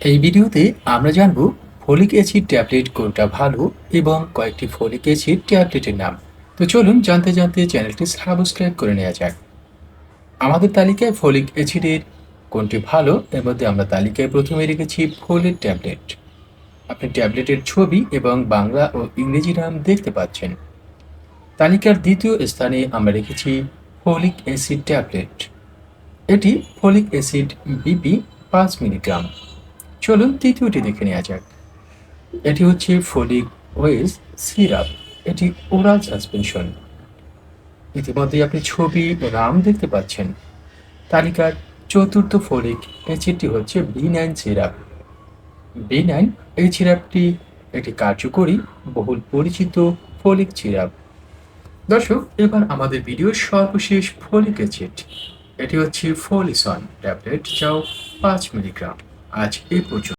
এই ভিডিওতে আমরা জানব ফলিক অ্যাসিড ট্যাবলেট কোনটা ভালো এবং কয়েকটি ফলিক অ্যাসিড ট্যাবলেটের নাম। তো চলুন জানতে জানতে চ্যানেলটি সাবস্ক্রাইব করে নেওয়া যাক। আমাদের তালিকায় ফলিক অ্যাসিডের কোনটি ভালো এর মধ্যে আমরা তালিকায় প্রথমে রেখেছি ফোলের ট্যাবলেট। আপনি ট্যাবলেটের ছবি এবং বাংলা ও ইংরেজি নাম দেখতে পাচ্ছেন। তালিকার দ্বিতীয় স্থানে আমরা রেখেছি ফলিক অ্যাসিড ট্যাবলেট। এটি ফলিক অ্যাসিড বিপি পাঁচ মিলিগ্রাম। চলুন তৃতীয়টি দেখে নেওয়া যাক। এটি হচ্ছে ফলিক ওয়েস সিরাপ। এটি ওরাল সাসপেনশন। ইতিমধ্যে আপনি ছবি রাম দেখতে পাচ্ছেন। তালিকার চতুর্থ ফলিক অ্যাসিডটি হচ্ছে B nine syrup. B nine এই সিরাপটি একটি কার্যকরী, বহুল পরিচিত ফলিক সিরাপ। দর্শক, এবার আমাদের ভিডিওর সর্বশেষ ফলিক অ্যাসিড। এটি হচ্ছে ফলিসন ট্যাবলেট, যাও পাঁচ মিলিগ্রাম। আজ এই পর্যন্ত।